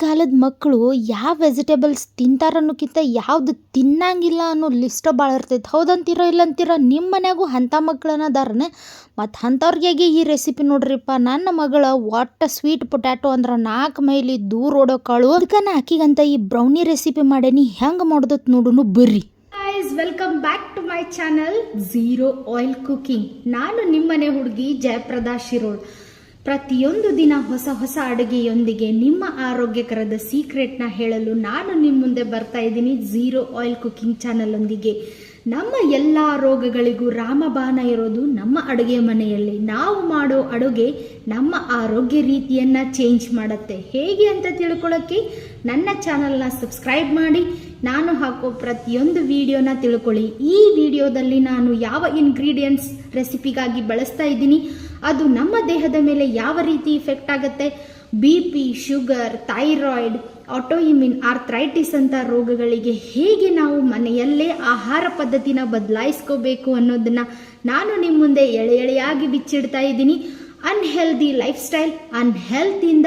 ಕಾಲದ ಮಕ್ಕಳು ಯಾವ ವೆಜಿಟೇಬಲ್ಸ್ ತಿಂತಾರನ್ನೋಕ್ಕಿಂತ ಯಾವುದು ತಿನ್ನಂಗಿಲ್ಲ ಅನ್ನೋ ಲಿಸ್ಟ್ ಭಾಳ ಇರ್ತೈತೆ. ಹೌದಂತೀರೋ ಇಲ್ಲಂತೀರೋ ನಿಮ್ಮ ಮನ್ಯಾಗೂ ಅಂಥ ಮಕ್ಕಳನ್ನ ಅದಾರನೆ. ಮತ್ತು ಅಂಥವ್ರಿಗೆ ಈ ರೆಸಿಪಿ ನೋಡ್ರಿಪ್ಪ? ನನ್ನ ಮಗಳ ಒಟ್ಟು ಸ್ವೀಟ್ ಪೊಟ್ಯಾಟೊ ಅಂದ್ರೆ ನಾಲ್ಕು ಮೈಲಿ ದೂರ ಓಡೋ ಕಾಳು ನಾ ಆಕಿಗಂತ ಈ ಬ್ರೌನಿ ರೆಸಿಪಿ ಮಾಡೇನಿ ಹೆಂಗೆ ಮಾಡೋದತ್ ನೋಡುನು ಬರ್ರಿ. Welcome back to my channel zero oil cooking ನಾನು ನಿಮ್ಮನೆ ಹುಡುಗಿ ಜಯಪ್ರದಾ ಶಿರೋಳ್. ಪ್ರತಿಯೊಂದು ದಿನ ಹೊಸ ಹೊಸ ಅಡುಗೆಯೊಂದಿಗೆ ನಿಮ್ಮ ಆರೋಗ್ಯಕರದ ಸೀಕ್ರೆಟ್ನ ಹೇಳಲು ನಾನು ನಿಮ್ಮ ಮುಂದೆ ಬರ್ತಾ ಇದ್ದೀನಿ ಝೀರೋ ಆಯಿಲ್ ಕುಕಿಂಗ್ ಚಾನಲ್ ಒಂದಿಗೆ ನಮ್ಮ ಎಲ್ಲ ರೋಗಗಳಿಗೂ ರಾಮಬಾಣ ಇರೋದು ನಮ್ಮ ಅಡುಗೆ ಮನೆಯಲ್ಲಿ. ನಾವು ಮಾಡೋ ಅಡುಗೆ ನಮ್ಮ ಆರೋಗ್ಯ ರೀತಿಯನ್ನ ಚೇಂಜ್ ಮಾಡುತ್ತೆ. ಹೇಗೆ ಅಂತ ತಿಳ್ಕೊಳ್ಳೋಕ್ಕೆ ನನ್ನ ಚಾನಲ್ನ ಸಬ್ಸ್ಕ್ರೈಬ್ ಮಾಡಿ. ನಾನು ಹಾಕೋ ಪ್ರತಿಯೊಂದು ವಿಡಿಯೋನ ತಿಳ್ಕೊಳ್ಳಿ. ಈ ವಿಡಿಯೋದಲ್ಲಿ ನಾನು ಯಾವ ಇಂಗ್ರೀಡಿಯೆಂಟ್ಸ್ ರೆಸಿಪಿಗಾಗಿ ಬಳಸ್ತಾ ಇದ್ದೀನಿ? ಅದು ನಮ್ಮ ದೇಹದ ಮೇಲೆ ಯಾವ ರೀತಿ ಇಫೆಕ್ಟ್ ಆಗುತ್ತೆ? B P sugar thyroid autoimmune arthritis ಅಂತ ರೋಗಗಳಿಗೆ ಹೇಗೆ ನಾವು ಮನೆಯಲ್ಲೇ ಆಹಾರ ಪದ್ಧತಿನ ಬದಲಾಯಿಸ್ಕೋಬೇಕು ಅನ್ನೋದನ್ನ ನಾನು ನಿಮ್ಮ ಮುಂದೆ ಎಳೆ ಎಳೆಯಾಗಿ ಬಿಚ್ಚಿಡ್ತಾ ಇದ್ದೀನಿ. ಅನ್ಹೆಲ್ದಿ ಲೈಫ್ ಸ್ಟೈಲ್ ಅನ್ಹೆಲ್ತಿಂದ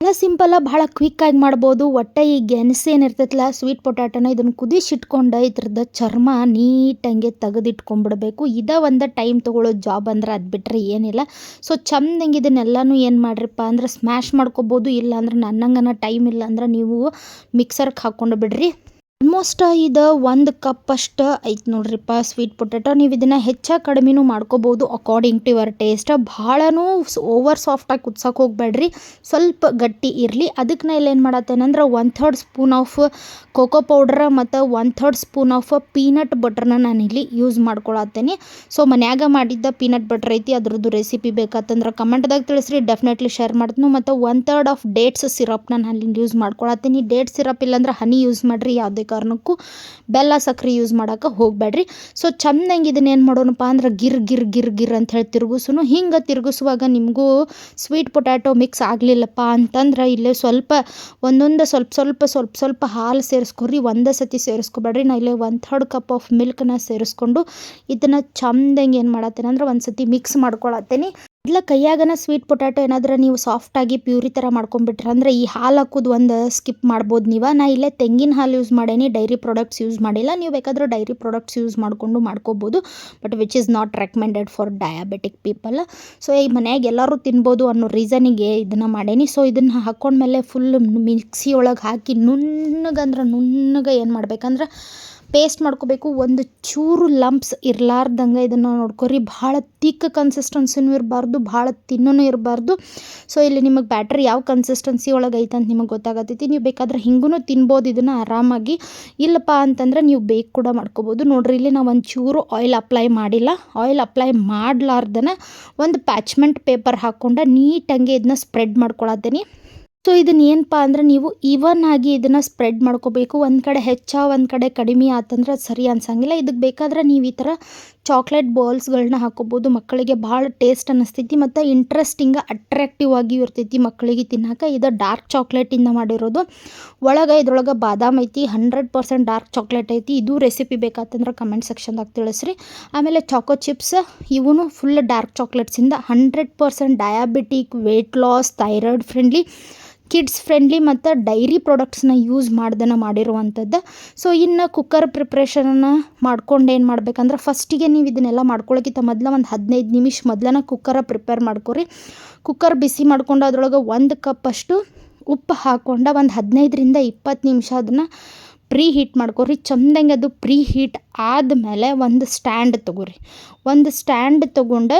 ಭಾಳ ಸಿಂಪಲ್ಲ ಭಾಳ ಆಗಿ ಮಾಡ್ಬೋದು. ಒಟ್ಟೆ ಈ ಗೆಣಸು ಏನಿರ್ತೈತಲ್ಲ ಸ್ವೀಟ್ ಪೊಟ್ಯಾಟೋನ ಇದನ್ನು ಕುದಿಸಿಟ್ಕೊಂಡು ಇದ್ರದ್ದು ಚರ್ಮ ನೀಟಂಗೆ ತೆಗೆದಿಟ್ಕೊಂಡ್ಬಿಡ್ಬೇಕು. ಇದ ಒಂದು ಟೈಮ್ ತೊಗೊಳ್ಳೋ ಜಾಬ್ ಅಂದ್ರೆ ಅದು ಬಿಟ್ಟರೆ ಏನಿಲ್ಲ. ಸೊ ಚಂದಂಗೆ ಇದನ್ನೆಲ್ಲನೂ ಏನು ಮಾಡ್ರಿಪ್ಪ ಅಂದ್ರೆ ಸ್ಮ್ಯಾಶ್ ಮಾಡ್ಕೊಬೋದು. ಇಲ್ಲ ಅಂದ್ರೆ ನನ್ನಂಗನ ಟೈಮ್ ಇಲ್ಲ ಅಂದ್ರೆ ನೀವು ಮಿಕ್ಸರ್ಗೆ ಹಾಕ್ಕೊಂಡು ಬಿಡ್ರಿ. ಆಲ್ಮೋಸ್ಟ್ ಇದು ಒಂದು ಕಪ್ ಅಷ್ಟು ಐತೆ ನೋಡ್ರಿಪ್ಪ ಸ್ವೀಟ್ ಪೊಟ್ಯಾಟೊ ನೀವು ಇದನ್ನು ಹೆಚ್ಚ ಕಡಿಮೆನೂ ಮಾಡ್ಕೋಬೋದು ಅಕಾರ್ಡಿಂಗ್ ಟು ಯುವರ್ ಟೇಸ್ಟ್ ಭಾಳನೂ ಓವರ್ ಸಾಫ್ಟಾಗಿ ಕುದ್ಸಕ್ಕೆ ಹೋಗ್ಬೇಡ್ರಿ ಸ್ವಲ್ಪ ಗಟ್ಟಿ ಇರಲಿ. ಅದಕ್ಕೆ ನಾ ಏನು ಮಾಡತ್ತೇನಂದ್ರೆ one third spoon of cocoa powder ಮತ್ತು one third spoon of peanut ಬಟರ್ನ ಇಲ್ಲಿ ಯೂಸ್ ಮಾಡ್ಕೊಳತ್ತೇನೆ. ಸೊ ಮನ್ಯಾಗ ಮಾಡಿದ್ದ ಪೀನಟ್ ಬಟರ್ ಐತಿ, ಅದ್ರದ್ದು ರೆಸಿಪಿ ಬೇಕಂತಂದ್ರೆ ಕಮೆಂಟ್ದಾಗ ತಿಳಿಸ್ರಿ. ಡೆಫಿನೆಟ್ಲಿ ಶೇರ್ ಮಾಡ್ತೀನಿ. ಮತ್ತು ಒನ್ ಥರ್ಡ್ ಆಫ್ ಡೇಟ್ಸ್ ಸಿರಪ್ನ ನಾನು ಇಲ್ಲಿ ಯೂಸ್ ಮಾಡ್ಕೊಳತ್ತೀನಿ. ಡೇಟ್ ಸಿರಪ್ ಇಲ್ಲಾಂದ್ರೆ ಹನಿ ಯೂಸ್ ಮಾಡಿರಿ. ಯಾವುದೇ ಕಾರಣಕ್ಕೂ ಬೆಲ್ಲ ಸಕ್ಕರೆ ಯೂಸ್ ಮಾಡೋಕೆ ಹೋಗಬೇಡ್ರಿ. ಸೊ ಚಂದಂಗೆ ಇದನ್ನ ಏನು ಮಾಡೋಣಪ್ಪ ಅಂದ್ರೆ ಗಿರ್ ಗಿರ್ ಗಿರ್ ಗಿರ್ ಅಂತ ಹೇಳಿ ತಿರುಗಿಸೋನು. ಹಿಂಗೆ ತಿರುಗಿಸುವಾಗ ನಿಮಗೂ ಸ್ವೀಟ್ ಪೊಟ್ಯಾಟೊ ಮಿಕ್ಸ್ ಆಗಲಿಲ್ಲಪ್ಪ ಅಂತಂದ್ರೆ ಇಲ್ಲೇ ಸ್ವಲ್ಪ ಒಂದೊಂದು ಸ್ವಲ್ಪ ಸ್ವಲ್ಪ ಸ್ವಲ್ಪ ಸ್ವಲ್ಪ ಹಾಲು ಸೇರಿಸ್ಕೊರಿ, ಒಂದೇ ಸತಿ ಸೇರಿಸ್ಕೊಬೇಡ್ರಿ. ನಾ ಇಲ್ಲೇ ಒನ್ ಥರ್ಡ್ ಕಪ್ ಆಫ್ ಮಿಲ್ಕ್ನ ಸೇರಿಸ್ಕೊಂಡು ಇದನ್ನು ಚಂದಂಗೆ ಏನು ಮಾಡತ್ತೇನೆ ಅಂದ್ರೆ ಒಂದು ಸತಿ ಮಿಕ್ಸ್ ಮಾಡ್ಕೊಳತ್ತೇನೆ. ಇಲ್ಲ, ಕೈಯಾಗನ ಸ್ವೀಟ್ ಪೊಟ್ಯಾಟೊ ಏನಾದ್ರೆ ನೀವು ಸಾಫ್ಟಾಗಿ ಪ್ಯೂರಿ ಥರ ಮಾಡ್ಕೊಂಬಿಟ್ರೆ ಅಂದ್ರೆ ಈ ಹಾಲು ಹಾಕೋದು ಒಂದು ಸ್ಕಿಪ್ ಮಾಡ್ಬೋದು ನೀವು. ನಾ ಇಲ್ಲೇ ತೆಂಗಿನ ಹಾಲು ಯೂಸ್ ಮಾಡೇನಿ ಡೈರಿ ಪ್ರಾಡಕ್ಟ್ಸ್ ಯೂಸ್ ಮಾಡಿಲ್ಲ. ನೀವು ಬೇಕಾದ್ರೆ ಡೈರಿ ಪ್ರಾಡಕ್ಟ್ಸ್ ಯೂಸ್ ಮಾಡಿಕೊಂಡು ಮಾಡ್ಕೋಬೋದು but which is not recommended for diabetic people so ಈ ಮನ್ಯಾಗ ಎಲ್ಲರೂ ತಿನ್ಬೋದು ಅನ್ನೋ ರೀಸನಿಗೆ ಇದನ್ನು ಮಾಡೇನಿ. ಸೊ ಇದನ್ನು ಹಾಕ್ಕೊಂಡ್ಮೇಲೆ ಫುಲ್ ಮಿಕ್ಸಿ ಒಳಗೆ ಹಾಕಿ ನುಣ್ಣಗಂದ್ರೆ ನುಣ್ಣಗೆ ಏನು ಮಾಡ್ಬೇಕಂದ್ರೆ ಪೇಸ್ಟ್ ಮಾಡ್ಕೋಬೇಕು. ಒಂದು ಚೂರು ಲಂಪ್ಸ್ ಇರಲಾರ್ದಂಗೆ ಇದನ್ನು ನೋಡ್ಕೊರಿ. ಭಾಳ ತಿಕ್ ಕನ್ಸಿಸ್ಟೆನ್ಸಿನೂ ಇರಬಾರ್ದು, ಭಾಳ ತಿನ್ನೂ ಇರಬಾರ್ದು. ಸೊ ಇಲ್ಲಿ ನಿಮಗೆ ಬ್ಯಾಟ್ರಿ ಯಾವ ಕನ್ಸಿಸ್ಟೆನ್ಸಿ ಒಳಗೆ ಐತೆ ಅಂತ ನಿಮಗೆ ಗೊತ್ತಾಗತ್ತೈತಿ ನೀವು ಬೇಕಾದ್ರೆ ಹಿಂಗೂ ತಿನ್ಬೋದು ಇದನ್ನು ಆರಾಮಾಗಿ. ಇಲ್ಲಪ್ಪ ಅಂತಂದ್ರೆ ನೀವು ಬೇಕ್ ಕೂಡ ಮಾಡ್ಕೋಬೋದು. ನೋಡಿರಿ, ಇಲ್ಲಿ ನಾವು ಒಂದು ಚೂರು ಆಯಿಲ್ ಅಪ್ಲೈ ಮಾಡಿಲ್ಲ. ಆಯಿಲ್ ಅಪ್ಲೈ ಮಾಡಲಾರ್ದನ ಒಂದು ಪ್ಯಾಚ್ಮೆಂಟ್ ಪೇಪರ್ ಹಾಕ್ಕೊಂಡು ನೀಟಂಗೆ ಇದನ್ನ ಸ್ಪ್ರೆಡ್ ಮಾಡ್ಕೊಳತ್ತೀನಿ. ಸೊ ಇದನ್ನ ಏನಪ್ಪ ಅಂದ್ರೆ ನೀವು ಈವನ್ ಆಗಿ ಇದನ್ನು ಸ್ಪ್ರೆಡ್ ಮಾಡ್ಕೋಬೇಕು. ಒಂದು ಕಡೆ ಹೆಚ್ಚ, ಒಂದು ಕಡೆ ಕಡಿಮೆ ಆತಂದ್ರೆ ಅದು ಸರಿ ಅನ್ಸಂಗಿಲ್ಲ. ಇದಕ್ಕೆ ಬೇಕಾದ್ರೆ ನೀವು ಈ ಥರ ಚಾಕ್ಲೇಟ್ ಬಾಲ್ಸ್ಗಳನ್ನ ಹಾಕೋಬೋದು. ಮಕ್ಕಳಿಗೆ ಭಾಳ ಟೇಸ್ಟ್ ಅನ್ನಿಸ್ತೈತಿ ಮತ್ತು ಇಂಟ್ರೆಸ್ಟಿಂಗ್ ಅಟ್ರಾಕ್ಟಿವ್ ಆಗಿಯೂ ಇರ್ತೈತಿ ಮಕ್ಕಳಿಗೆ ತಿನ್ನೋಕೆ. ಇದು ಡಾರ್ಕ್ ಚಾಕ್ಲೇಟಿಂದ ಮಾಡಿರೋದು. ಒಳಗೆ ಇದ್ರೊಳಗೆ ಬಾದಾಮ್ ಐತಿ ಹಂಡ್ರೆಡ್ ಪರ್ಸೆಂಟ್ ಡಾರ್ಕ್ ಚಾಕ್ಲೇಟ್ ಐತಿ. ಇದು ರೆಸಿಪಿ ಬೇಕಾತಂದ್ರೆ ಕಮೆಂಟ್ ಸೆಕ್ಷನ್ದಾಗ ತಿಳಿಸ್ರಿ. ಆಮೇಲೆ ಚಾಕೋ ಚಿಪ್ಸ್ ಇವನು full dark ಚಾಕ್ಲೇಟ್ಸಿಂದ hundred percent diabetic weight loss thyroid friendly kids friendly ಮತ್ತು ಡೈರಿ ಪ್ರಾಡಕ್ಟ್ಸ್ನ ಯೂಸ್ ಮಾಡ್ದನ ಮಾಡಿರುವಂಥದ್ದು ಸೊ ಇನ್ನು ಕುಕ್ಕರ್ ಪ್ರಿಪ್ರೇಷನನ್ನು ಮಾಡ್ಕೊಂಡು ಏನು ಮಾಡ್ಬೇಕಂದ್ರೆ ಫಸ್ಟಿಗೆ ನೀವು ಇದನ್ನೆಲ್ಲ ಮಾಡ್ಕೊಳ್ಳೋಕ್ಕಿಂತ ಮೊದಲು ಒಂದು ಹದಿನೈದು ನಿಮಿಷ ಮೊದಲನ ಕುಕ್ಕರ ಪ್ರಿಪೇರ್ ಮಾಡ್ಕೊರಿ. ಕುಕ್ಕರ್ ಬಿಸಿ ಮಾಡ್ಕೊಂಡು ಅದ್ರೊಳಗೆ ಒಂದು ಕಪ್ ಅಷ್ಟು ಉಪ್ಪು ಹಾಕ್ಕೊಂಡು ಒಂದು ಹದಿನೈದರಿಂದ ಇಪ್ಪತ್ತು ನಿಮಿಷ ಅದನ್ನು ಪ್ರೀ ಹೀಟ್ ಮಾಡ್ಕೊರಿ ಚಂದಂಗೆ ಅದು ಪ್ರೀ ಹೀಟ್ ಆದಮೇಲೆ ಒಂದು ಸ್ಟ್ಯಾಂಡ್ ತೊಗೊರಿ. ಒಂದು ಸ್ಟ್ಯಾಂಡ್ ತೊಗೊಂಡು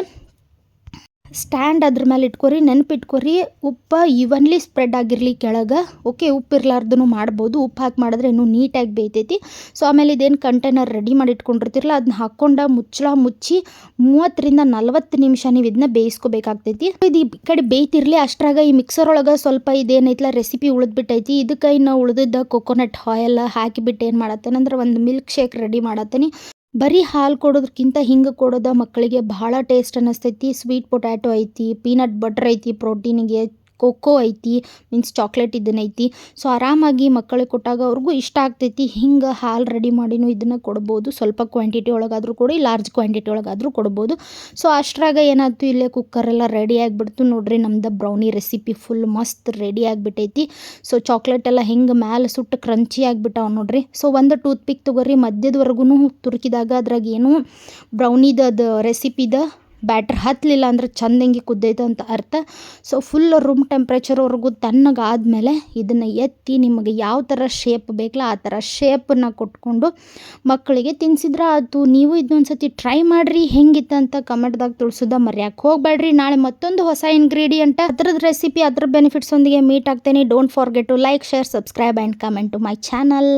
ಸ್ಟ್ಯಾಂಡ್ ಅದ್ರ ಮೇಲೆ ಇಟ್ಕೊರಿ, ನೆನಪಿಟ್ಕೊರಿ, ಉಪ್ಪು ಈವನ್ಲಿ ಸ್ಪ್ರೆಡ್ ಆಗಿರಲಿ ಕೆಳಗೆ ಓಕೆ ಉಪ್ಪು ಇರ್ಲಾರ್ದೂ ಮಾಡ್ಬೋದು. ಉಪ್ಪು ಹಾಕಿ ಮಾಡಿದ್ರೆ ಇನ್ನೂ ನೀಟಾಗಿ ಬೇಯ್ತೈತಿ. ಸೊ ಆಮೇಲೆ ಇದೇನು ಕಂಟೈನರ್ ರೆಡಿ ಮಾಡಿ ಇಟ್ಕೊಂಡಿರ್ತಿರಲ್ಲ ಅದನ್ನ ಹಾಕ್ಕೊಂಡು ಮುಚ್ಚಳ ಮುಚ್ಚಿ ಮೂವತ್ತರಿಂದ ನಲ್ವತ್ತು ನಿಮಿಷ ನೀವು ಇದನ್ನ ಬೇಯಿಸ್ಕೋಬೇಕಾಗ್ತೈತಿ. ಇದು ಈ ಕಡೆ ಬೇಯ್ತಿರಲಿ, ಅಷ್ಟ್ರಾಗ ಈ ಮಿಕ್ಸರ್ ಒಳಗೆ ಸ್ವಲ್ಪ ಇದೇನೈತಲ್ಲ ರೆಸಿಪಿ ಉಳಿದ್ಬಿಟ್ಟೈತಿ. ಇದಕ್ಕೆ ಇನ್ನು ಉಳಿದಿದ್ದ ಕೊಕೊನಟ್ ಆಯಿಲ್ ಹಾಕಿಬಿಟ್ಟು ಏನು ಮಾಡತ್ತೇನೆ ಅಂದ್ರೆ ಒಂದು ಮಿಲ್ಕ್ ಶೇಕ್ ರೆಡಿ ಮಾಡತ್ತೇನೆ. ಬರೀ ಹಾಲು ಕೊಡೋದಕ್ಕಿಂತ ಹಿಂಗೆ ಕೊಡೋದ ಮಕ್ಕಳಿಗೆ ಭಾಳ ಟೇಸ್ಟ್ ಅನ್ನಿಸ್ತೈತಿ. ಸ್ವೀಟ್ ಪೊಟ್ಯಾಟೊ ಐತಿ ಪೀನಟ್ ಬಟರ್ ಐತಿ ಪ್ರೋಟೀನಿಗೆ ಕೊಕ್ಕೋ ಐತಿ ಮೀನ್ಸ್ ಚಾಕ್ಲೇಟ್ ಇದನ್ನೈತಿ ಸೊ ಆರಾಮಾಗಿ ಮಕ್ಕಳಿಗೆ ಕೊಟ್ಟಾಗ ಅವ್ರಿಗೂ ಇಷ್ಟ ಆಗ್ತೈತಿ. ಹಿಂಗೆ ಹಾಲು ರೆಡಿ ಮಾಡಿನೂ ಇದನ್ನು ಕೊಡ್ಬೋದು. ಸ್ವಲ್ಪ ಕ್ವಾಂಟಿಟಿ ಒಳಗಾದರೂ ಕೊಡಿ ಲಾರ್ಜ್ ಕ್ವಾಂಟಿಟಿ ಒಳಗಾದರೂ ಕೊಡ್ಬೋದು. ಸೊ ಅಷ್ಟ್ರಾಗ ಏನಾಯ್ತು? ಇಲ್ಲೇ ಕುಕ್ಕರೆಲ್ಲ ರೆಡಿ ಆಗಿಬಿಡ್ತು. ನೋಡ್ರಿ, ನಮ್ದು ಬ್ರೌನಿ ರೆಸಿಪಿ ಫುಲ್ ಮಸ್ತ್ ರೆಡಿ ಆಗಿಬಿಟ್ಟೈತಿ. ಸೊ ಚಾಕ್ಲೇಟ್ ಎಲ್ಲ ಹಿಂಗೆ ಮ್ಯಾಲೆ ಸುಟ್ಟು ಕ್ರಂಚಿ ಆಗಿಬಿಟ್ಟಾವ ನೋಡ್ರಿ. ಸೊ ಒಂದು ಟೂತ್ ಪಿಕ್ ತೊಗೊರಿ. ಮಧ್ಯದವರೆಗೂ ತುರುಕಿದಾಗ ಅದ್ರಾಗ ಏನು ಬ್ರೌನಿದ ಅದು ರೆಸಿಪಿದ ಬ್ಯಾಟ್ರ್ ಹತ್ತಲಿಲ್ಲ ಅಂದ್ರೆ ಚಂದಂಗೆ ಕುದ್ದೈತೆ ಅಂತ ಅರ್ಥ. ಸೊ ಫುಲ್ ರೂಮ್ ಟೆಂಪ್ರೇಚರ್ವರೆಗೂ ತಣ್ಣಗಾದ್ಮೇಲೆ ಇದನ್ನು ಎತ್ತಿ ನಿಮಗೆ ಯಾವ ಥರ ಶೇಪ್ ಬೇಕಲ್ಲ ಆ ಥರ ಶೇಪನ್ನು ಕೊಟ್ಕೊಂಡು ಮಕ್ಕಳಿಗೆ ತಿನ್ಸಿದ್ರೆ ಅದು ನೀವು ಇದನ್ನೊಂದು ಸತಿ ಟ್ರೈ ಮಾಡಿರಿ, ಹೆಂಗಿತ್ತು ಅಂತ ಕಮೆಂಟ್ದಾಗ ತಿಳಿಸೋದ ಮರ್ಯಾಕೆ ಹೋಗಬೇಡ್ರಿ. ನಾಳೆ ಮತ್ತೊಂದು ಹೊಸ ಇನ್ಗ್ರೀಡಿಯೆಂಟ್ ಅದ್ರದ್ದು ರೆಸಿಪಿ ಅದ್ರ ಬೆನಿಫಿಟ್ಸ್ ಒಂದಿಗೆ meet ಆಗ್ತೇನೆ. Don't forget to like share subscribe and comment to my channel